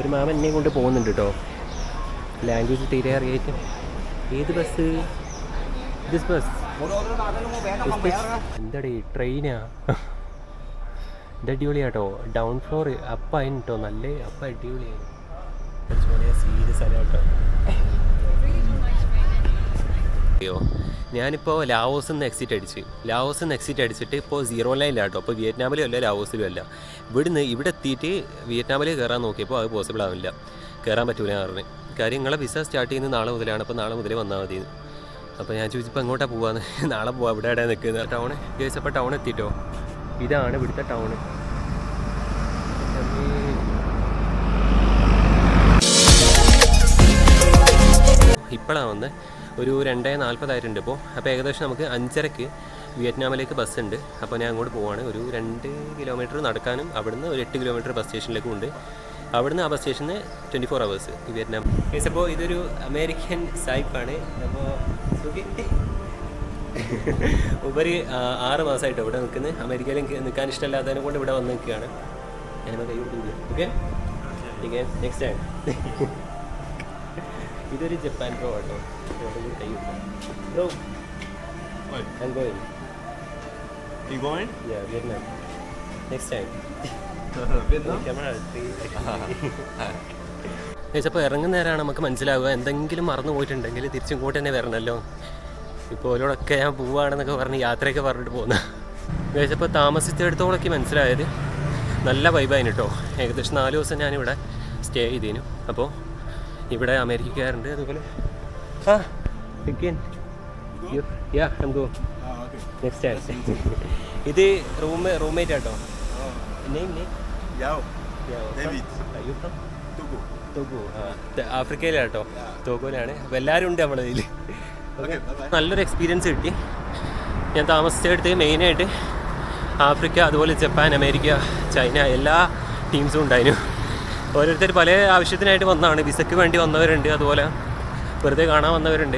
ഒരു മാമൻ എന്നെ കൊണ്ട് പോകുന്നുണ്ട് കേട്ടോ ലാംഗ്വേജ് തീരെ അറിയായിട്ട്. ഏത് ബസ് ദിസ് ബസ് എന്താടേ ട്രെയിനാ ഇത് അടിപൊളിയാട്ടോ ഡൗൺ ഫ്ലോർ അപ്പായിന് കേട്ടോ നല്ല അപ്പ അടിപൊളിയായി സീരിയസ് കേട്ടോ അയ്യോ. ഞാനിപ്പോൾ ലാവോസിൽ നിന്ന് എക്സിറ്റ് അടിച്ച്. ലാവോസിൽ നിന്ന് എക്സിറ്റ് അടിച്ചിട്ട് ഇപ്പോൾ സീറോ ലൈനിലാട്ടോ അപ്പോൾ വിയറ്റ്നാമിലും അല്ല ലാവോസിലും അല്ല. ഇവിടുന്ന് ഇവിടെ എത്തിയിട്ട് വിയറ്റ്നാമിലേക്ക് കയറാൻ നോക്കിയപ്പോൾ അത് പോസിബിൾ ആവില്ല. കയറാൻ പറ്റൂല പറഞ്ഞു. കാര്യം നിങ്ങളെ വിസ സ്റ്റാർട്ട് ചെയ്യുന്നത് നാളെ മുതലാണ്. അപ്പോൾ നാളെ മുതലേ വന്നാൽ മതി അപ്പോൾ ഞാൻ ചോദിച്ചപ്പോൾ എങ്ങോട്ടാ പോവാന്ന്? നാളെ പോവാം ഇവിടെ എവിടെ നിൽക്കുന്നത്? ടൗൺ ചോദിച്ചപ്പോൾ ടൗൺ എത്തിയിട്ടോ ഇതാണ് ഇവിടുത്തെ ടൗൺ ഇപ്പോഴാണ് വന്ന്. ഒരു രണ്ടേ നാൽപ്പതായിട്ടുണ്ട് ഇപ്പോൾ. അപ്പോൾ ഏകദേശം നമുക്ക് അഞ്ചരക്ക് വിയറ്റ്നാമിലേക്ക് ബസ് ഉണ്ട്. അപ്പോൾ ഞാൻ അങ്ങോട്ട് പോവാണ്. ഒരു രണ്ട് കിലോമീറ്റർ നടക്കാനും അവിടുന്ന് ഒരു എട്ട് കിലോമീറ്റർ ബസ് സ്റ്റേഷനിലേക്കും ഉണ്ട്. അവിടുന്ന് ആ ബസ് സ്റ്റേഷന് twenty four hours Vietnam. Guys, അപ്പോൾ ഇതൊരു അമേരിക്കൻ സായിപ്പാണ്. അപ്പോൾ ഉപരി ആറ് മാസമായിട്ട് ഇവിടെ നിൽക്കുന്നത് അമേരിക്കയിൽ നിൽക്കാൻ ഇഷ്ടമല്ലാത്തതിനെ കൊണ്ട് ഇവിടെ വന്ന് നിൽക്കുകയാണ്. ഞാനിപ്പോൾ കൈ കൊടുത്തില്ല ഓക്കെ ഓക്കെ നെക്സ്റ്റ് ടൈം ഇതൊരു ജപ്പാൻ പ്രോ ആട്ടോ bro What? I'm going. You going? Yeah, Vietnam. Next time. Vietnam? Camera. അപ്പോൾ ഇറങ്ങുന്ന നേരമാണ് നമുക്ക് മനസ്സിലാവുക എന്തെങ്കിലും മറന്നു പോയിട്ടുണ്ടെങ്കിൽ തിരിച്ചിങ്ങോട്ട് തന്നെ വരണമല്ലോ ഇപ്പോൾ ഓരോടൊക്കെ ഞാൻ പോവുകയാണെന്നൊക്കെ പറഞ്ഞ് യാത്രയൊക്കെ പറഞ്ഞിട്ട് പോകുന്ന കഴിച്ചപ്പോൾ താമസിച്ചെടുത്തോളൊക്കെ മനസ്സിലായത് നല്ല വൈബായിന് കേട്ടോ ഏകദേശം നാല് ദിവസം ഞാനിവിടെ സ്റ്റേ ചെയ്തേനു അപ്പോൾ ഇവിടെ അമേരിക്കക്കാരുണ്ട് അതുപോലെ ആ. Again. You- Yeah, I'm go. Ah, okay. Next time ഇത് റൂം റൂംമേറ്റ് ആട്ടോ? Name name Yao, David. Togo. Togo ആഫ്രിക്കയിലാട്ടോ. ടോഗോയിലാണ്. അപ്പോൾ എല്ലാവരും ഉണ്ട് നമ്മുടെ ഇതിൽ നല്ലൊരു എക്സ്പീരിയൻസ് കിട്ടി. ഞാൻ താമസിച്ചെടുത്ത് മെയിനായിട്ട് ആഫ്രിക്ക അതുപോലെ ജപ്പാൻ അമേരിക്ക ചൈന എല്ലാ ടീംസും ഉണ്ടായിരുന്നു. ഓരോരുത്തർ പല ആവശ്യത്തിനായിട്ട് വന്നതാണ് വിസയ്ക്ക് വേണ്ടി വന്നവരുണ്ട്. അതുപോലെ വെറുതെ കാണാൻ വന്നവരുണ്ട്.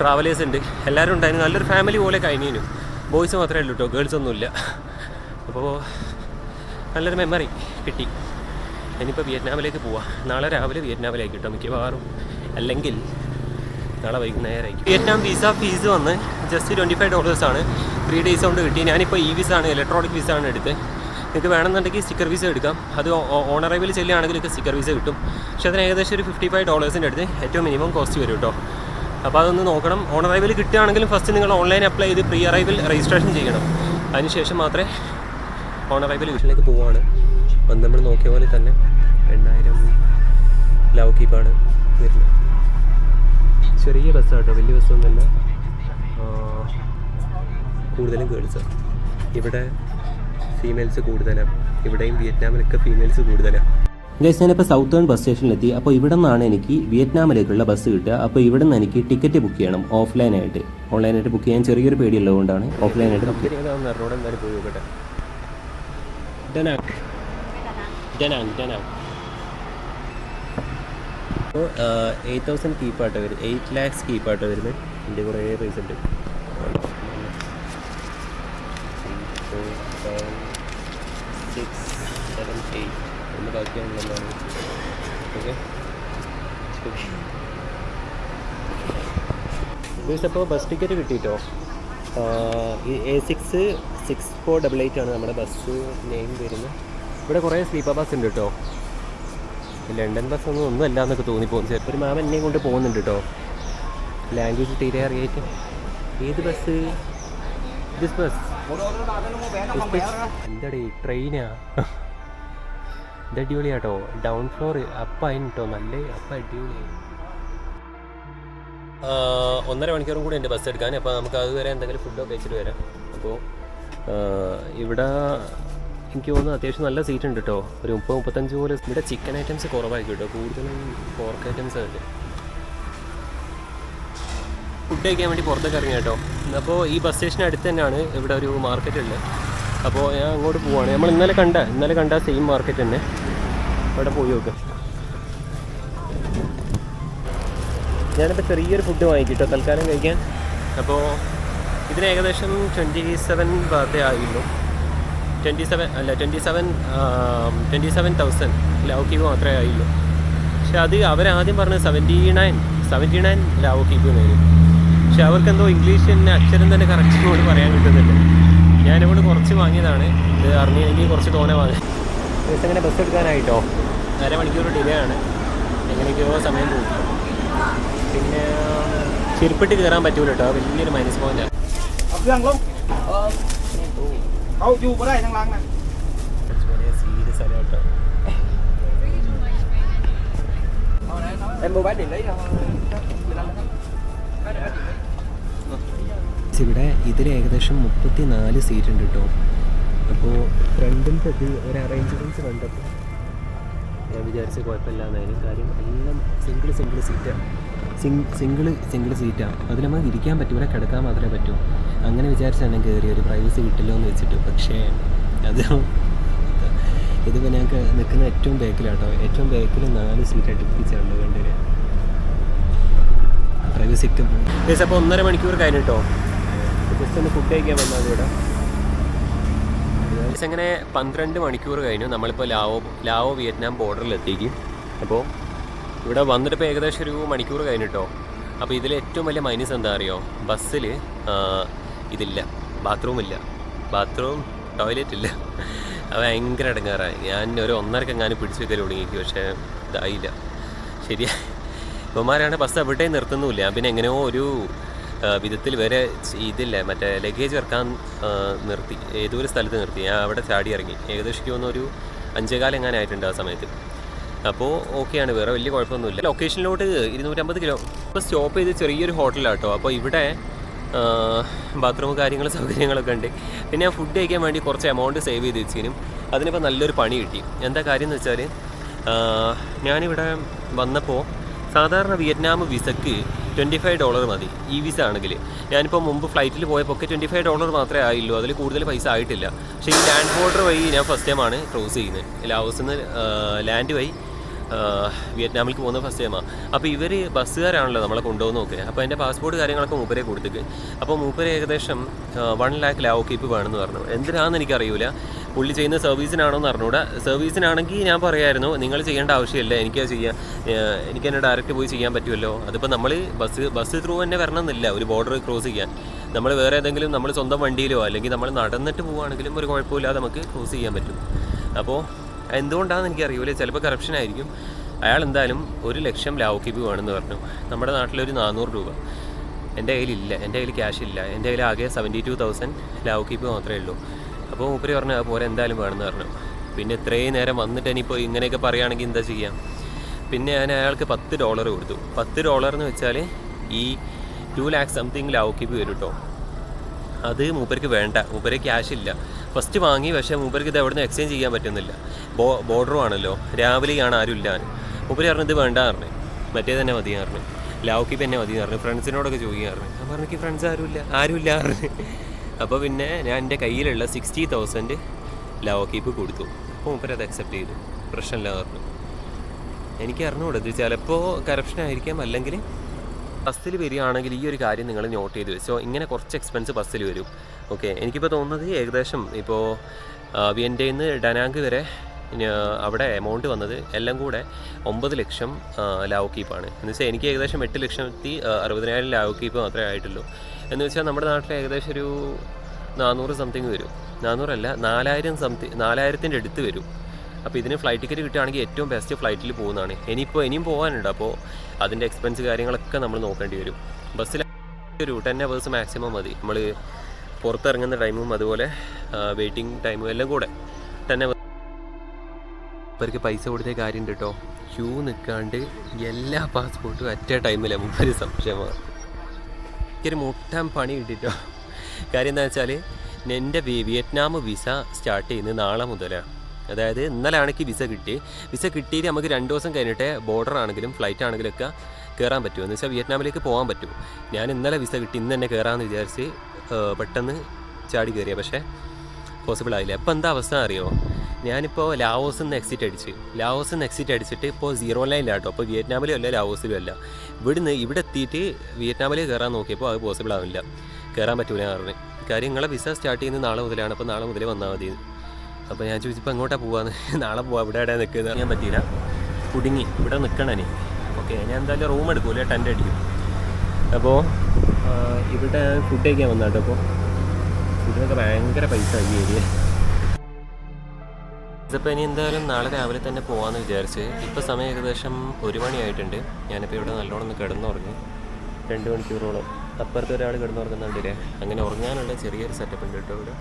ട്രാവലേഴ്സ് ഉണ്ട്. എല്ലാവരും ഉണ്ടായിരുന്നു. നല്ലൊരു ഫാമിലി പോലെ കഴിഞ്ഞു ബോയ്സ് മാത്രമേ ഉള്ളൂ കേട്ടോ ഗേൾസ് ഒന്നുമില്ല. അപ്പോൾ നല്ലൊരു മെമ്മറി കിട്ടി. ഇനിയിപ്പോൾ വിയറ്റ്നാമിലേക്ക് പോവാം. നാളെ രാവിലെ വിയറ്റ്നാമിലേക്ക് കിട്ടും മിക്കവാറും. അല്ലെങ്കിൽ നാളെ വൈകുന്നേരമായിരിക്കും വിയറ്റ്നാം വിസ ഫീസ് വന്ന് ജസ്റ്റ് ട്വന്റി ഫൈവ് ഡോളേഴ്സാണ് ത്രീ ഡേയ്സ് കൊണ്ട് കിട്ടി. ഞാനിപ്പോൾ ഇ വിസ ആണ് ഇലക്ട്രോണിക് വിസ ആണ് എടുത്ത് നിങ്ങൾക്ക് വേണമെന്നുണ്ടെങ്കിൽ സ്റ്റിക്കർ വിസ എടുക്കാം. അത് ഓൺ അറൈവിൽ ചെല്ലുകയാണെങ്കിൽ നിങ്ങൾക്ക് സ്റ്റിക്കർ വിസ കിട്ടും. പക്ഷേ അതിന് ഏകദേശം ഒരു ഫിഫ്റ്റി ഫൈവ് ഡോളേഴ്സിന്റെ അടുത്ത് ഏറ്റവും മിനിമം കോസ്റ്റ് വരും കേട്ടോ. അപ്പോൾ അതൊന്ന് നോക്കണം. ഓൺ അറൈവിൽ കിട്ടുകയാണെങ്കിലും ഫസ്റ്റ് നിങ്ങൾ ഓൺലൈൻ അപ്ലൈ ചെയ്ത് പ്രീ അറൈവിൽ രജിസ്ട്രേഷൻ ചെയ്യണം അതിനുശേഷം മാത്രമേ ഓൺ അറൈവൽ വീട്ടിലേക്ക് പോവുകയാണ്. വന്ന് നമ്മൾ നോക്കിയ പോലെ തന്നെ എണ്ണായിരം ലവ് കീപ്പാണ് വരുന്നത്. ചെറിയ ബസ്സാണ് കേട്ടോ വലിയ ബസ്സൊന്നുമല്ല കൂടുതലും ഗേൾസാണ് ഇവിടെ ഫീമെയിൽസ് കൂടുതലാണ് ഇവിടെയും വിയറ്റ്നാമിലൊക്കെ ഫീമെയിൽസ് കൂടുതലാണ് ഗൈസ് ഞാനിപ്പോൾ സൗത്ത് സൗത്തേൺ ബസ് സ്റ്റേഷനിലെത്തി അപ്പോൾ ഇവിടെ നിന്നാണ് എനിക്ക് വിയറ്റ്നാമിലേക്കുള്ള ബസ് കിട്ടുക. അപ്പോൾ ഇവിടെ നിന്ന് എനിക്ക് ടിക്കറ്റ് ബുക്ക് ചെയ്യണം ഓഫ്ലൈനായിട്ട് ഓൺലൈനായിട്ട് ബുക്ക് ചെയ്യാൻ ചെറിയൊരു പേടിയുള്ളതുകൊണ്ടാണ് ഓഫ്ലൈനായിട്ട് ബുക്ക് ചെയ്യുന്നത് അപ്പോൾ എയ്റ്റ് തൗസൻഡ് കീപ്പായിട്ട് വരും എയ്റ്റ് ലാക്സ് കീപ്പായിട്ട് വരുന്നത്. എന്റെ കുറേ പൈസ ഉണ്ട്. എയ്റ്റ് ഒന്ന് ബാക്കിയാണെന്നാണ് ഓക്കെ അപ്പോൾ bus ticket കിട്ടിയിട്ടോ A six six four double eight ആണ് നമ്മുടെ ബസ് നെയിം വരുന്നത്. ഇവിടെ കുറേ സ്ലീപ്പർ ബസ് ഉണ്ട് കേട്ടോ ലണ്ടൻ ബസ് ഒന്നും ഒന്നും അല്ല എന്നൊക്കെ തോന്നിപ്പോകും. ചിലപ്പോൾ ഒരു മാം എന്നെയും കൊണ്ട് പോകുന്നുണ്ട് കേട്ടോ ലാംഗ്വേജ് തീരെ അറിയായിട്ട്. ഏത് ബസ് ദിസ് ബസ് എന്താടേ ട്രെയിനാ ഇത് അടിപൊളിയാട്ടോ. ഡൗൺ ഫ്ലോർ അപ്പായിന് കേട്ടോ നല്ല അപ്പ അടിപൊളിയായി. ഒന്നര മണിക്കൂറും കൂടി ഉണ്ട് ബസ് എടുക്കാൻ. അപ്പോൾ നമുക്ക് അതുവരെ എന്തെങ്കിലും ഫുഡോ കഴിച്ചിട്ട് വരാം. അപ്പോൾ ഇവിടെ എനിക്ക് തോന്നുന്നു അത്യാവശ്യം നല്ല സീറ്റ് ഉണ്ട് കേട്ടോ ഒരു മുപ്പത് മുപ്പത്തഞ്ച് പോലെ ഇവിടെ ചിക്കൻ ഐറ്റംസ് കുറവായിരിക്കും കേട്ടോ കൂടുതലും പോർക്ക് ഐറ്റംസ് ഉണ്ട് ഫുഡ് കഴിക്കാൻ വേണ്ടി പുറത്തേക്ക് ഇറങ്ങി കേട്ടോ അപ്പോൾ ഈ ബസ് സ്റ്റേഷൻ അടുത്ത് തന്നെയാണ് ഇവിടെ ഒരു മാർക്കറ്റ് ഉണ്ട് അപ്പോൾ ഞാൻ അങ്ങോട്ട് പോവാണ്. നമ്മൾ ഇന്നലെ കണ്ട ഇന്നലെ കണ്ട സെയിം മാർക്കറ്റ് തന്നെ. അവിടെ പോയി നോക്ക്. ഞാനിപ്പോൾ ചെറിയൊരു ഫുഡ് വാങ്ങിക്കിട്ടോ. തൽക്കാലം കഴിക്കാൻ. അപ്പോൾ ഇതിന് ഏകദേശം ട്വന്റി സെവൻ ബർത്ത്ഡേ ആയിരുന്നു. ട്വന്റി സെവൻ അല്ല twenty seven twenty seven thousand Lao kip മാത്രമേ ആയുള്ളൂ. പക്ഷെ അത് അവരാദ്യം പറഞ്ഞത് seventy nine seventy nine Lao kip എന്നായിരുന്നു പക്ഷെ അവർക്ക് എന്തോ ഇംഗ്ലീഷ് തന്നെ അക്ഷരം തന്നെ കറക്റ്റ് പറയാൻ കിട്ടുന്നില്ല ഞാനിവിടെ കുറച്ച് വാങ്ങിയതാണ്. ഇത് അറിഞ്ഞില്ലെങ്കിൽ കുറച്ച് തോനെ വാങ്ങി ബസ് എങ്ങനെ ബസ് എടുക്കാനായിട്ടോ? അര മണിക്കൂർ ഡിലേ ആണ് എങ്ങനെയൊക്കെയോ സമയം പോകും. പിന്നെ ചെരുപ്പിട്ട് കയറാൻ പറ്റൂല കേട്ടോ. വലിയൊരു മൈനസ് പോയിന്റാണ് ഇവിടെ ഇതിൽ ഏകദേശം മുപ്പത്തി നാല് സീറ്റ് ഉണ്ട് കേട്ടോ അപ്പോൾ ഫ്രണ്ടിലത്തെ ഇത് ഒരു അറേഞ്ച്മെന്റ്സ് കണ്ടപ്പോൾ ഞാൻ വിചാരിച്ച കുഴപ്പമില്ലാന്നായാലും കാര്യം എല്ലാം സിംഗിൾ സിംഗിൾ സീറ്റാണ് സിംഗ് സിംഗിൾ സിംഗിൾ സീറ്റാണ് അതിൽ നമുക്ക് ഇരിക്കാൻ പറ്റൂല കിടക്കാൻ മാത്രമേ പറ്റൂ. അങ്ങനെ വിചാരിച്ചാണ് കയറി ഒരു പ്രൈവസി കിട്ടില്ലോ എന്ന് വെച്ചിട്ട്. പക്ഷേ അത് ഇതിപ്പോൾ ഞങ്ങൾക്ക് നിൽക്കുന്ന ഏറ്റവും ബാക്കിലാട്ടോ ഏറ്റവും ബാക്കിൽ നാല് സീറ്റ് അടുപ്പിച്ചാണ് കണ്ടില്ല പ്രൈവസിക്ക് പോയി അപ്പോൾ ഒന്നര മണിക്കൂർ കഴിഞ്ഞിട്ടോ. ജസ്റ്റ് ഒന്ന് ഫുഡ് കഴിക്കാൻ വന്നാൽ ഇവിടെ. ഏകദേശം അങ്ങനെ പന്ത്രണ്ട് മണിക്കൂർ കഴിഞ്ഞു. നമ്മളിപ്പോൾ ലാവോ ലാവോ വിയറ്റ്നാം ബോർഡറിൽ എത്തിക്കും അപ്പോൾ ഇവിടെ വന്നിട്ട് ഇപ്പോൾ ഏകദേശം ഒരു മണിക്കൂർ കഴിഞ്ഞിട്ടോ. അപ്പോൾ ഇതിൽ ഏറ്റവും വലിയ മൈനസ് എന്താ അറിയോ? ബസ്സിൽ ഇതില്ല. ബാത്റൂം ഇല്ല. ബാത്റൂം ടോയ്ലറ്റ് ഇല്ല. അത് ഭയങ്കര ഇടങ്ങാറായി ഞാൻ ഒരു ഒന്നരക്ക് എങ്ങാനും പിടിച്ചു വെക്കൽ തുടങ്ങിക്ക് പക്ഷേ ഇതായില്ല. ശരിയാ. ഇവന്മാരാണ് ബസ് എവിടെയും നിർത്തുന്നുമില്ല. പിന്നെ എങ്ങനെയോ ഒരു വിധത്തിൽ വരെ ഇതില്ല. മറ്റേ ലഗേജ് ഇറക്കാൻ നിർത്തി. ഏതൊരു സ്ഥലത്ത് നിർത്തി. ഞാൻ അവിടെ ചാടി ഇറങ്ങി. ഏകദേശം ഒരു അഞ്ചേകാലം എങ്ങനെ ആയിട്ടുണ്ട് ആ സമയത്ത്. അപ്പോൾ ഓക്കെയാണ്. വേറെ വലിയ കുഴപ്പമൊന്നുമില്ല. ലൊക്കേഷനിലോട്ട് ഇരുന്നൂറ്റമ്പത് കിലോ. ഇപ്പോൾ സ്റ്റോപ്പ് ചെയ്ത് ചെറിയൊരു ഹോട്ടലാണ് കേട്ടോ അപ്പോൾ ഇവിടെ ബാത്റൂം കാര്യങ്ങൾ സൗകര്യങ്ങളൊക്കെ ഉണ്ട്. പിന്നെ ഞാൻ ഫുഡ് കഴിക്കാൻ വേണ്ടി കുറച്ച് എമൗണ്ട് സേവ് ചെയ്ത് വെച്ചതിനും അതിനിപ്പോൾ നല്ലൊരു പണി കിട്ടി. എന്താ കാര്യം എന്ന് വെച്ചാൽ ഞാനിവിടെ വന്നപ്പോൾ സാധാരണ വിയറ്റ്നാം വിസക്ക് ട്വന്റി ഫൈവ് ഡോളർ മതി. ഇ വിസ ആണെങ്കിൽ. ഞാനിപ്പോൾ മുമ്പ് ഫ്ലൈറ്റിൽ പോയപ്പോൾ ട്വന്റി ഫൈവ് ഡോളർ മാത്രമേ ആയുള്ളൂ. അതിൽ കൂടുതൽ പൈസ ആയിട്ടില്ല. പക്ഷേ ഈ ലാൻഡ് ബോർഡർ വഴി ഞാൻ ഫസ്റ്റ് ടൈമാണ് ക്രോസ് ചെയ്യുന്നത്. ലാവോസിൽ നിന്ന് ലാൻഡ് വഴി വിയറ്റ്നാമിലേക്ക് പോകുന്ന ഫസ്റ്റ് ടൈമാണ് അപ്പോൾ ഇവർ ബസ്സുകാരാണല്ലോ നമ്മളെ കൊണ്ടുപോകുന്നതൊക്കെ. അപ്പോൾ എന്റെ പാസ്പോർട്ട് കാര്യങ്ങളൊക്കെ മൂപ്പരെ കൊടുത്തിട്ട്. അപ്പോൾ മൂപ്പര് ഏകദേശം വൺ ലാക്ക് ലാവ് കീപ്പ് വേണമെന്ന് പറഞ്ഞു. എന്തിനാണെന്ന് എനിക്കറിയില്ല പുള്ളി ചെയ്യുന്ന സർവീസിനാണോ എന്ന് അറിഞ്ഞൂടാ. സർവീസിനാണെങ്കിൽ ഞാൻ പറയായിരുന്നു നിങ്ങൾ ചെയ്യേണ്ട ആവശ്യമില്ല. എനിക്ക് ചെയ്യാൻ എനിക്ക് തന്നെ ഡയറക്റ്റ് പോയി ചെയ്യാൻ പറ്റുമല്ലോ. അതിപ്പോൾ നമ്മൾ ബസ് ബസ് ത്രൂ തന്നെ വരണമെന്നില്ല. ഒരു ബോർഡർ ക്രോസ് ചെയ്യാൻ. നമ്മൾ വേറെ ഏതെങ്കിലും നമ്മൾ സ്വന്തം വണ്ടിയിലോ അല്ലെങ്കിൽ നമ്മൾ നടന്നിട്ട് പോവുകയാണെങ്കിലും ഒരു കുഴപ്പമില്ലാതെ നമുക്ക് ക്രോസ് ചെയ്യാൻ പറ്റും. അപ്പോൾ എന്തുകൊണ്ടാണെന്ന് എനിക്കറിയില്ല. ചിലപ്പോൾ കറപ്ഷൻ ആയിരിക്കും. അയാൾ എന്തായാലും ഒരു ലക്ഷം ലാവ് കീപ്പ് വേണമെന്ന് പറഞ്ഞു. നമ്മുടെ നാട്ടിലൊരു നാനൂറ് രൂപ. എന്റെ കയ്യിലില്ല. എന്റെ കയ്യിൽ ക്യാഷ് ഇല്ല. എന്റെ കയ്യിൽ ആകെ seventy two thousand Lao kip മാത്രമേ ഉള്ളൂ. അപ്പോൾ മൂപ്പര് പറഞ്ഞു അത് പോലെ എന്തായാലും വേണമെന്ന് പറഞ്ഞു. പിന്നെ ഇത്രയും നേരം വന്നിട്ട് ഇനിയിപ്പോൾ ഇങ്ങനെയൊക്കെ പറയുകയാണെങ്കിൽ എന്താ ചെയ്യാം? പിന്നെ ഞാൻ അയാൾക്ക് പത്ത് ഡോളർ കൊടുത്തു. പത്ത് ഡോളർ എന്ന് വെച്ചാൽ ഈ two lakh something Lao kip വരും കേട്ടോ അത് മൂപ്പർക്ക് വേണ്ട. മൂപ്പര് ക്യാഷ് ഇല്ല. ഫസ്റ്റ് വാങ്ങി പക്ഷേ മൂപ്പർക്ക് ഇത് എവിടെ നിന്ന് എക്സ്ചേഞ്ച് ചെയ്യാൻ പറ്റുന്നില്ല. ബോ ബോർഡറും ആണല്ലോ. രാവിലെയാണ് ആരും ഇല്ല മൂപ്പര് പറഞ്ഞു ഇത് വേണ്ട പറഞ്ഞു. മറ്റേ തന്നെ മതി പറഞ്ഞു. ലാവുക്കിപ്പ് തന്നെ മതി പറഞ്ഞു. ഫ്രണ്ട്സിനോടൊക്കെ ചോദിക്കാൻ പറഞ്ഞു. ഞാൻ പറഞ്ഞു എനിക്ക് ഫ്രണ്ട്സ് ആരുമില്ല ആരുമില്ല പറഞ്ഞു. അപ്പോൾ പിന്നെ ഞാൻ എന്റെ കയ്യിലുള്ള സിക്സ്റ്റി തൗസൻഡ് ലാവോക്കീപ്പ് കൊടുത്തു. അപ്പോൾ മൂപ്പര് അത് അക്സെപ്റ്റ് ചെയ്തു. പ്രശ്നമില്ല പറഞ്ഞു. എനിക്ക് അറിഞ്ഞുകൂടത് ചിലപ്പോൾ കറപ്ഷൻ ആയിരിക്കാം അല്ലെങ്കിൽ ബസ്സിൽ വരികയാണെങ്കിൽ ഈ ഒരു കാര്യം നിങ്ങൾ നോട്ട് ചെയ്ത് വെച്ചോ. ഇങ്ങനെ കുറച്ച് എക്സ്പെൻസ് ബസ്സിൽ വരും. ഓക്കെ എനിക്കിപ്പോൾ തോന്നുന്നത് ഏകദേശം ഇപ്പോൾ വിയന്റെ നിന്ന് ഡനാങ്ക് വരെ അവിടെ എമൗണ്ട് വന്നത് എല്ലാം കൂടെ ഒമ്പത് ലക്ഷം ലാവ് കീപ്പാണ് എന്ന് വെച്ചാൽ എനിക്ക് ഏകദേശം എട്ട് ലക്ഷത്തി അറുപതിനായിരം ലാവ് കീപ്പ് മാത്രമേ ആയിട്ടുള്ളൂ. എന്ന് വെച്ചാൽ നമ്മുടെ നാട്ടിൽ ഏകദേശം ഒരു നാനൂറ് സംതിങ് വരും. നാനൂറല്ല നാലായിരം സംതിങ് നാലായിരത്തിന്റെ അടുത്ത് വരും. അപ്പോൾ ഇതിന് ഫ്ലൈറ്റ് ടിക്കറ്റ് കിട്ടുകയാണെങ്കിൽ ഏറ്റവും ബെസ്റ്റ് ഫ്ലൈറ്റിൽ പോകുന്നതാണ്. ഇനിയിപ്പോൾ ഇനിയും പോകാനുണ്ട് അപ്പോൾ അതിന്റെ എക്സ്പെൻസ് കാര്യങ്ങളൊക്കെ നമ്മൾ നോക്കേണ്ടി വരും. ബസ്സിൽ ഒരു ടെൻ അവേഴ്സ് മാക്സിമം മതി. നമ്മൾ പുറത്തിറങ്ങുന്ന ടൈമും അതുപോലെ വെയിറ്റിംഗ് ടൈമും എല്ലാം കൂടെ. ടെൻ അവേഴ്സ് ഇവർക്ക് പൈസ കൊടുത്ത കാര്യം ഉണ്ട് കേട്ടോ ക്യൂ നിൽക്കാണ്ട് എല്ലാ പാസ്പോർട്ടും അറ്റ ടൈമിലാണ് മുമ്പൊരു സംശയമാണ് എനിക്കൊരു മുട്ടാൻ പണി കിട്ടിട്ടോ കാര്യം എന്താ വെച്ചാൽ എന്റെ വിയറ്റ്നാം വിസ സ്റ്റാർട്ട് ചെയ്യുന്നത് നാളെ മുതലാണ് അതായത് ഇന്നലെ ആണെങ്കിൽ വിസ കിട്ടി. വിസ കിട്ടിയിട്ട് നമുക്ക് രണ്ട് ദിവസം കഴിഞ്ഞിട്ട് ബോർഡർ ആണെങ്കിലും ഫ്ലൈറ്റ് ആണെങ്കിലും ഒക്കെ കയറാൻ പറ്റുമോ എന്ന് വെച്ചാൽ വിയറ്റ്നാമിലേക്ക് പോകാൻ പറ്റും. ഞാൻ ഇന്നലെ വിസ കിട്ടി. ഇന്ന് തന്നെ കയറാമെന്ന് വിചാരിച്ച് പെട്ടെന്ന് ചാടി കയറിയ പക്ഷേ പോസിബിൾ ആയില്ല. അപ്പോൾ എന്താ അവസ്ഥ അറിയോ? ഞാനിപ്പോൾ ലാവോസിൽ നിന്ന് എക്സിറ്റ് അടിച്ച്. ലാവോസിൽ നിന്ന് എക്സിറ്റ് അടിച്ചിട്ട് ഇപ്പോൾ സീറോ ലൈനിലാണ് കേട്ടോ അപ്പോൾ വിയറ്റ്നാമിലും അല്ല ലാവോസിലും അല്ല. ഇവിടുന്ന് ഇവിടെ എത്തിയിട്ട് വിയറ്റ്നാമിലേക്ക് കയറാൻ നോക്കിയപ്പോൾ അത് പോസിബിൾ ആവില്ല. കയറാൻ പറ്റൂല പറഞ്ഞു. കാര്യം നിങ്ങളെ വിസ സ്റ്റാർട്ട് ചെയ്യുന്നത് നാളെ മുതലാണ്. അപ്പോൾ നാളെ മുതലേ വന്നാൽ മതി. അപ്പോൾ ഞാൻ ചോദിച്ചപ്പോൾ എങ്ങോട്ടാണ് പോവാന്ന്? നാളെ പോവാം ഇവിടെ എവിടെ നിൽക്കുന്നത് ഞാൻ പറ്റിയില്ല. കുടുങ്ങി ഇവിടെ നിൽക്കണേ ഓക്കെ ഞാൻ എന്തായാലും റൂം എടുക്കൂല ടെന്റ് അടിക്കും. അപ്പോൾ ഇവിടെ ഫുഡ് കഴിക്കാൻ വന്നാട്ടോ അപ്പോൾ ഫുഡിനൊക്കെ ഭയങ്കര പൈസ ഈ ഏരിയ ഇതിപ്പോൾ ഇനി എന്തായാലും നാളെ രാവിലെ തന്നെ പോകാമെന്ന് വിചാരിച്ച് ഇപ്പോൾ സമയം ഏകദേശം ഒരു മണിയായിട്ടുണ്ട് ഞാനിപ്പോൾ ഇവിടെ നല്ലോണം ഒന്ന് കിടന്നുറങ്ങി. രണ്ട് മണിക്കൂറോളം. അപ്പുറത്ത് ഒരാൾ കിടന്നുറങ്ങുന്നുണ്ടല്ലേ? അങ്ങനെ ഉറങ്ങാനുള്ള ചെറിയൊരു സെറ്റപ്പ് ഉണ്ട് കേട്ടോ ഇവിടെ.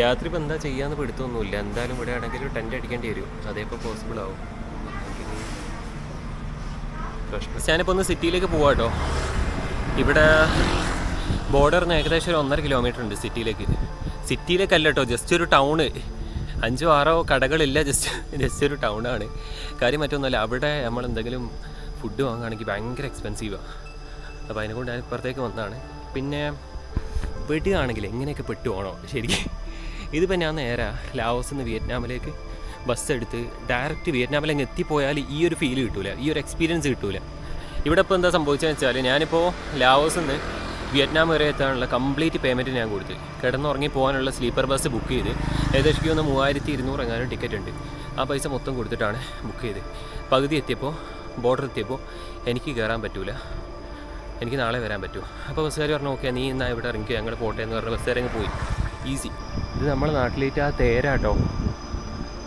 രാത്രി ഇപ്പം എന്താ ചെയ്യാന്ന് പിടുത്തൊന്നുമില്ല. എന്തായാലും ഇവിടെ ആണെങ്കിൽ ടെന്റ് അടിക്കേണ്ടി വരും. അതേപ്പോൾ പോസിബിൾ ആവും. ഞാനിപ്പോ ഒന്ന് സിറ്റിയിലേക്ക് പോവാട്ടോ. ഇവിടെ ബോർഡറിന് ഏകദേശം ഒരു ഒന്നര കിലോമീറ്റർ ഉണ്ട് സിറ്റിയിലേക്ക്. സിറ്റിയിലേക്കല്ല കേട്ടോ ജസ്റ്റ് ഒരു ടൗണ് അഞ്ചോ ആറോ കടകളില്ല ജസ്റ്റ് ജസ്റ്റ് ഒരു ടൗണാണ് കാര്യം മറ്റൊന്നുമല്ല അവിടെ നമ്മൾ എന്തെങ്കിലും ഫുഡ് വാങ്ങുകയാണെങ്കിൽ ഭയങ്കര എക്സ്പെൻസീവാണ് അപ്പോൾ അതിനെക്കൊണ്ട് ഞാൻ ഇപ്പുറത്തേക്ക് വന്നതാണ്. പിന്നെ പെട്ടുകയാണെങ്കിൽ എങ്ങനെയൊക്കെ പെട്ടു പോകണോ ശരിക്കും. ഇതിപ്പോൾ ഞാൻ നേരെ ലാവോസിൽ നിന്ന് വിയറ്റ്നാമിലേക്ക് ബസ് എടുത്ത് ഡയറക്റ്റ് വിയറ്റ്നാമിലേക്ക് എത്തിപ്പോയാൽ ഈ ഒരു ഫീൽ കിട്ടൂല ഈ ഒരു എക്സ്പീരിയൻസ് കിട്ടൂല. ഇവിടെ ഇപ്പോൾ എന്താ സംഭവിച്ചതെന്ന് വെച്ചാൽ ഞാനിപ്പോൾ ലാവോസിൽ നിന്ന് വിയറ്റ്നാം വരെ എത്താനുള്ള കംപ്ലീറ്റ് പേയ്മെന്റ് ഞാൻ കൊടുത്ത്. കിടന്നുറങ്ങി പോകാനുള്ള സ്ലീപ്പർ ബസ് ബുക്ക് ചെയ്ത് ഏകദേശം ഒന്ന് മൂവായിരത്തി ഇരുന്നൂറ് എങ്ങാനും ടിക്കറ്റ് ഉണ്ട്. ആ പൈസ മൊത്തം കൊടുത്തിട്ടാണ് ബുക്ക് ചെയ്ത്. പകുതി എത്തിയപ്പോൾ ബോർഡർ എത്തിയപ്പോൾ എനിക്ക് കയറാൻ പറ്റൂല. എനിക്ക് നാളെ വരാൻ പറ്റുമോ? അപ്പോൾ ബസ്സുകാർ പറഞ്ഞു ഓക്കെ നീ എന്നാൽ ഇവിടെ ഇറങ്ങിക്കുക ഞങ്ങൾ പോട്ടെ എന്ന് പറഞ്ഞ ബസ്സുകാരങ്ങ് പോയി. ഈസി ഇത് നമ്മുടെ നാട്ടിലേറ്റ് ആ തേരാട്ടോ.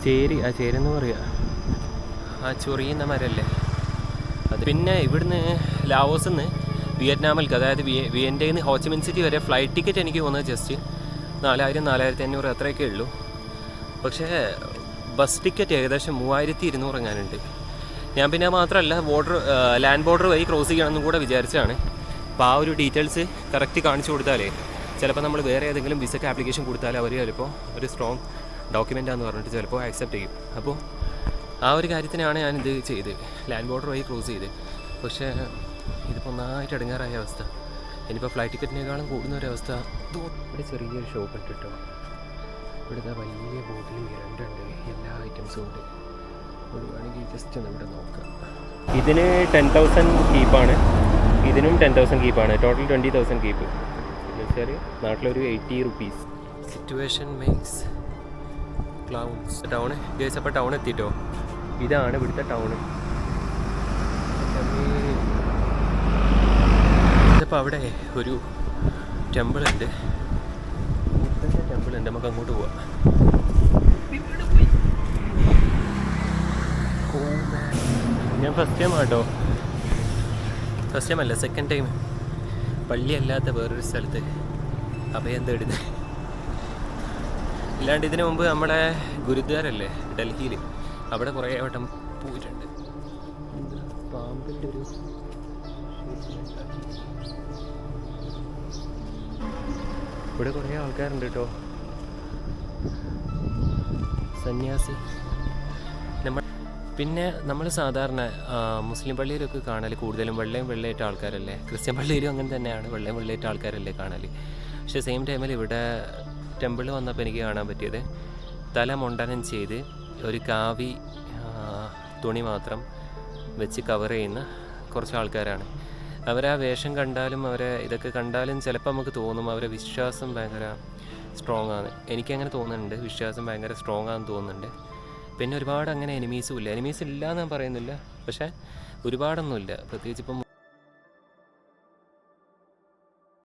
ചേരി ആ ചേരെന്ന് പറയുക ആ ചൊറിയുന്ന മരല്ലേ? അത് പിന്നെ ഇവിടുന്ന് ലാവോസിൽ നിന്ന് വിയറ്റ്നാമിലേക്ക് അതായത് വിയ വിയന്റെ നിന്ന് ഹോച്ചിമിൻ സിറ്റി വരെ ഫ്ലൈറ്റ് ടിക്കറ്റ് എനിക്ക് തോന്നുന്നത് ജസ്റ്റ് നാലായിരം നാലായിരത്തി അഞ്ഞൂറ് അത്രയൊക്കെ ഉള്ളൂ. പക്ഷേ ബസ് ടിക്കറ്റ് ഏകദേശം മൂവായിരത്തി ഇരുന്നൂറ് എങ്ങാനുണ്ട് ഞാൻ പിന്നെ മാത്രമല്ല ബോർഡർ ലാൻഡ് ബോർഡർ വഴി ക്രോസ് ചെയ്യണമെന്നും കൂടെ വിചാരിച്ചതാണ്. അപ്പോൾ ആ ഒരു ഡീറ്റെയിൽസ് കറക്റ്റ് കാണിച്ചു കൊടുത്താലേ ചിലപ്പോൾ നമ്മൾ വേറെ ഏതെങ്കിലും വിസയ്ക്ക് ആപ്ലിക്കേഷൻ കൊടുത്താൽ അവർ ചിലപ്പോൾ ഒരു സ്ട്രോങ് ഡോക്യുമെന്റാന്ന് പറഞ്ഞിട്ട് ചിലപ്പോൾ ആക്സെപ്റ്റ് ചെയ്യും. അപ്പോൾ ആ ഒരു കാര്യത്തിനാണ് ഞാനിത് ചെയ്ത് ലാൻഡ് ബോർഡർ വഴി ക്രോസ് ചെയ്ത്. പക്ഷേ ഇതിപ്പോൾ ഒന്നായിട്ട് ഇടങ്ങാറായ അവസ്ഥ. ഇനിയിപ്പോൾ ഫ്ലൈറ്റ് ടിക്കറ്റിനേക്കാളും കൂടുന്ന ഒരവസ്ഥ ഇവിടെ ചെറിയൊരു ഷോപ്പ് ഇട്ടിട്ടോ. ഇവിടുത്തെ വലിയ ബോട്ടിൽ രണ്ടുണ്ട് എല്ലാ ഐറ്റംസും ഉണ്ട്. വേണമെങ്കിൽ ജസ്റ്റ് ഒന്ന് ഇവിടെ നോക്കാം. ഇതിന് ടെൻ തൗസൻഡ് കീപ്പാണ് ഇതിനും ടെൻ തൗസൻഡ് കീപ്പാണ് ടോട്ടൽ ട്വന്റി തൗസൻഡ് കീപ്പ് വെച്ചാൽ നാട്ടിലൊരു eighty rupees situation makes clowns town gaze അപ്പോൾ ടൗൺ എത്തിയിട്ടോ ഇതാണ് ഇവിടുത്തെ ടൗൺ ഇതിപ്പോൾ അവിടെ ഒരു ടെമ്പിൾ ഉണ്ട്. ടെമ്പിൾ ഉണ്ട്. നമുക്ക് അങ്ങോട്ട് പോവാം. ഞാൻ first time auto. First time അല്ല സെക്കൻഡ് ടൈം പള്ളി അല്ലാത്ത വേറൊരു സ്ഥലത്ത് അഭയം തേടുന്നത്. ഇല്ലാണ്ട് ഇതിനു മുമ്പ് നമ്മുടെ ഗുരുദ്വാരല്ലേ ഡൽഹിയിൽ അവിടെ കുറേ വട്ടം പോയിട്ടുണ്ട്. പാമ്പിന്റെ ഒരു ഇവിടെ കുറേ ആൾക്കാരുണ്ട് കേട്ടോ സന്യാസി. പിന്നെ നമ്മൾ സാധാരണ മുസ്ലിം പള്ളിയിലൊക്കെ കാണൽ കൂടുതലും വെള്ളയും വെള്ളയിട്ട ആൾക്കാരല്ലേ? ക്രിസ്ത്യൻ പള്ളിയിലും അങ്ങനെ തന്നെയാണ് വെള്ളയും വെള്ളയിട്ട ആൾക്കാരല്ലേ കാണൽ പക്ഷേ സെയിം ടൈമിൽ ഇവിടെ ടെമ്പിളിൽ വന്നപ്പോൾ എനിക്ക് കാണാൻ പറ്റിയത് തല മുണ്ടനം ചെയ്ത് ഒരു കാവി തുണി മാത്രം വെച്ച് കവർ ചെയ്യുന്ന കുറച്ച് ആൾക്കാരാണ്. അവരെ ആ വേഷം കണ്ടാലും അവരെ ഇതൊക്കെ കണ്ടാലും ചിലപ്പോൾ നമുക്ക് തോന്നും അവരെ വിശ്വാസം ഭയങ്കര സ്ട്രോങ് ആണ്. എനിക്കങ്ങനെ തോന്നുന്നുണ്ട് വിശ്വാസം ഭയങ്കര സ്ട്രോങ് ആണെന്ന് തോന്നുന്നുണ്ട്. പിന്നെ ഒരുപാട് അങ്ങനെ എനിമീസും ഇല്ല. എനിമീസ് ഇല്ല എന്ന് ഞാൻ പറയുന്നില്ല. പക്ഷേ ഒരുപാടൊന്നുമില്ല. പ്രത്യേകിച്ച് ഇപ്പം